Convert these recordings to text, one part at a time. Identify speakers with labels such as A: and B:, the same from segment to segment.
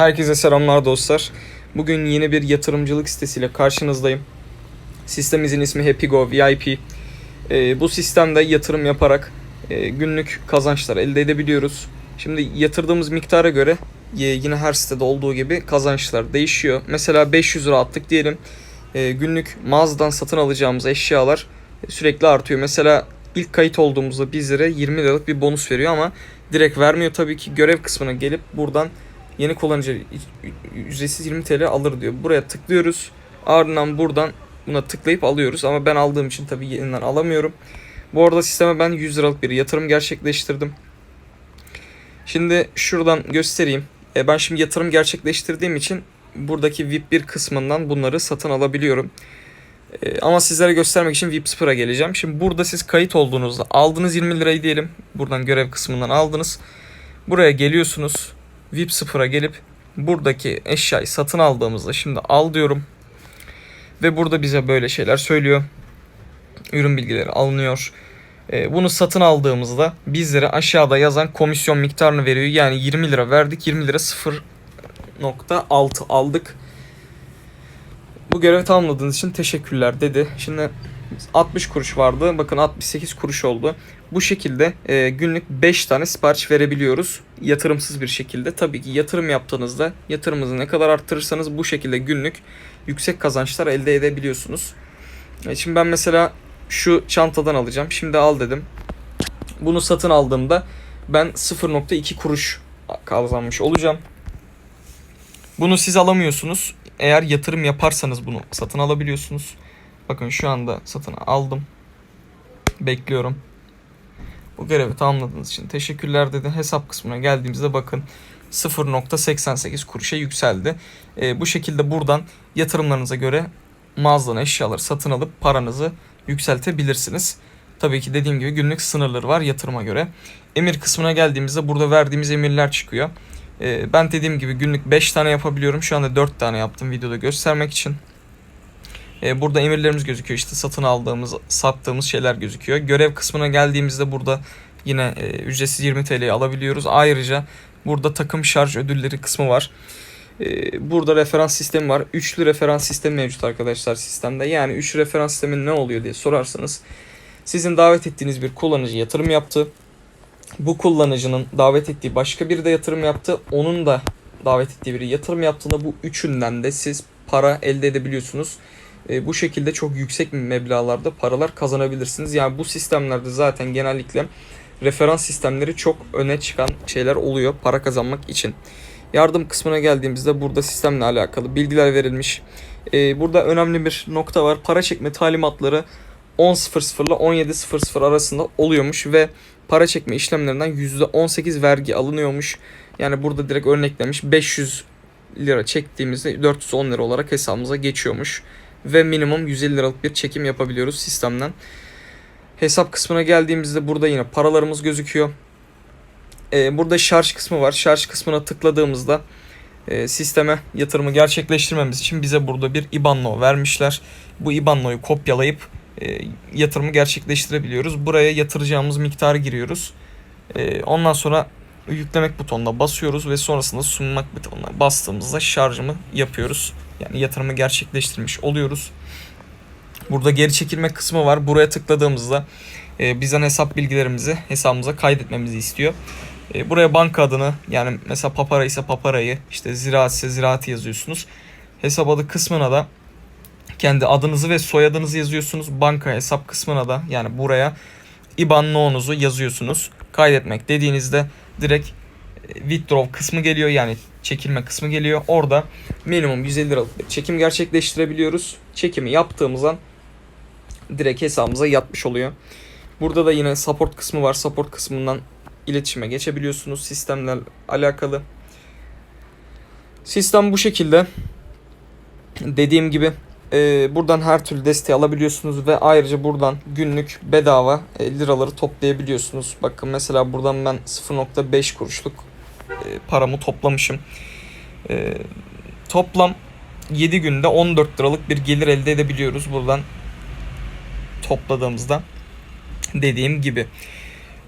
A: Herkese selamlar dostlar. Bugün yeni bir yatırımcılık sitesiyle karşınızdayım. Sistemimizin ismi HappyGo VIP. Ee, bu sistemde yatırım yaparak e, günlük kazançlar elde edebiliyoruz. Şimdi yatırdığımız miktara göre e, yine her sitede olduğu gibi kazançlar değişiyor. Mesela 500 lira attık diyelim. E, günlük mağazadan satın alacağımız eşyalar sürekli artıyor. Mesela ilk kayıt olduğumuzda bizlere 20 liralık bir bonus veriyor ama direkt vermiyor tabii ki. Görev kısmına gelip buradan yeni kullanıcı ücretsiz 20 TL alır diyor. Buraya tıklıyoruz. Ardından buradan buna tıklayıp alıyoruz ama ben aldığım için tabii yeniden alamıyorum. Bu arada sisteme ben 100 liralık bir yatırım gerçekleştirdim. Şimdi şuradan göstereyim. E, ben şimdi yatırım gerçekleştirdiğim için buradaki VIP 1 kısmından bunları satın alabiliyorum. E, ama sizlere göstermek için VIP 0'a geleceğim. Şimdi burada siz kayıt olduğunuzda aldığınız 20 lirayı diyelim. Buradan görev kısmından aldınız. Buraya geliyorsunuz. VIP 0'a gelip buradaki eşyayı satın aldığımızda şimdi al diyorum. Ve burada bize böyle şeyler söylüyor. Ürün bilgileri alınıyor. E, bunu satın aldığımızda bizlere aşağıda yazan komisyon miktarını veriyor. Yani 20 lira verdik. 20 lira 0.6 aldık. Bu görevi tamamladığınız için teşekkürler dedi. Şimdi 60 kuruş vardı. Bakın 68 kuruş oldu. Bu şekilde e, günlük 5 tane sipariş verebiliyoruz. Yatırımsız bir şekilde. Tabii ki yatırım yaptığınızda yatırımınızı ne kadar arttırırsanız bu şekilde günlük yüksek kazançlar elde edebiliyorsunuz. E, şimdi ben mesela şu çantadan alacağım. Şimdi al dedim. Bunu satın aldığımda ben 0.2 kuruş kazanmış olacağım. Bunu siz alamıyorsunuz. Eğer yatırım yaparsanız bunu satın alabiliyorsunuz. Bakın şu anda satın aldım. Bekliyorum. Bu görevi tamamladığınız için teşekkürler dedi. Hesap kısmına geldiğimizde bakın 0.88 kuruşa yükseldi. E, bu şekilde buradan yatırımlarınıza göre mağazadan eşyaları satın alıp paranızı yükseltebilirsiniz. Tabii ki dediğim gibi günlük sınırları var yatırıma göre. Emir kısmına geldiğimizde burada verdiğimiz emirler çıkıyor. E, ben dediğim gibi günlük 5 tane yapabiliyorum. Şu anda 4 tane yaptım videoda göstermek için. E, burada emirlerimiz gözüküyor. İşte satın aldığımız, sattığımız şeyler gözüküyor. Görev kısmına geldiğimizde burada yine e, ücretsiz 20 TL'yi alabiliyoruz. Ayrıca burada takım şarj ödülleri kısmı var. E, burada referans sistemi var. Üçlü referans sistemi mevcut arkadaşlar sistemde. Yani üç referans sistemi ne oluyor diye sorarsanız sizin davet ettiğiniz bir kullanıcı yatırım yaptı. Bu kullanıcının davet ettiği başka biri de yatırım yaptı. Onun da davet ettiği biri yatırım yaptığında bu üçünden de siz para elde edebiliyorsunuz. E, bu şekilde çok yüksek meblağlarda paralar kazanabilirsiniz. Yani bu sistemlerde zaten genellikle referans sistemleri çok öne çıkan şeyler oluyor para kazanmak için. Yardım kısmına geldiğimizde burada sistemle alakalı bilgiler verilmiş. E, burada önemli bir nokta var. Para çekme talimatları 10.00 ile 17.00 arasında oluyormuş ve para çekme işlemlerinden %18 vergi alınıyormuş. Yani burada direkt örneklemiş 500 lira çektiğimizde 410 lira olarak hesabımıza geçiyormuş. Ve minimum 150 liralık bir çekim yapabiliyoruz sistemden. Hesap kısmına geldiğimizde burada yine paralarımız gözüküyor. Ee, burada şarj kısmı var. Şarj kısmına tıkladığımızda e, sisteme yatırımı gerçekleştirmemiz için bize burada bir IBAN'lo vermişler. Bu IBAN'loyu kopyalayıp e, yatırımı gerçekleştirebiliyoruz. Buraya yatıracağımız miktarı giriyoruz. E, ondan sonra yüklemek butonuna basıyoruz ve sonrasında sunmak butonuna bastığımızda şarjımı yapıyoruz. Yani yatırımı gerçekleştirmiş oluyoruz. Burada geri çekilme kısmı var. Buraya tıkladığımızda e, bizden hesap bilgilerimizi hesabımıza kaydetmemizi istiyor. E, buraya banka adını yani mesela papara ise paparayı işte ziraat ise ziraatı yazıyorsunuz. Hesap adı kısmına da kendi adınızı ve soyadınızı yazıyorsunuz. Banka hesap kısmına da yani buraya IBAN no'unuzu yazıyorsunuz. Kaydetmek dediğinizde direkt withdraw kısmı geliyor yani çekilme kısmı geliyor. Orada minimum 150 liralık bir çekim gerçekleştirebiliyoruz. Çekimi yaptığımız an direkt hesabımıza yatmış oluyor. Burada da yine support kısmı var. Support kısmından iletişime geçebiliyorsunuz sistemle alakalı. Sistem bu şekilde. Dediğim gibi e, buradan her türlü desteği alabiliyorsunuz ve ayrıca buradan günlük bedava e, liraları toplayabiliyorsunuz. Bakın mesela buradan ben 0.5 kuruşluk paramı toplamışım. E, toplam 7 günde 14 liralık bir gelir elde edebiliyoruz buradan topladığımızda. Dediğim gibi.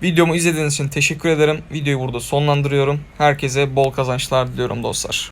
A: Videomu izlediğiniz için teşekkür ederim. Videoyu burada sonlandırıyorum. Herkese bol kazançlar diliyorum dostlar.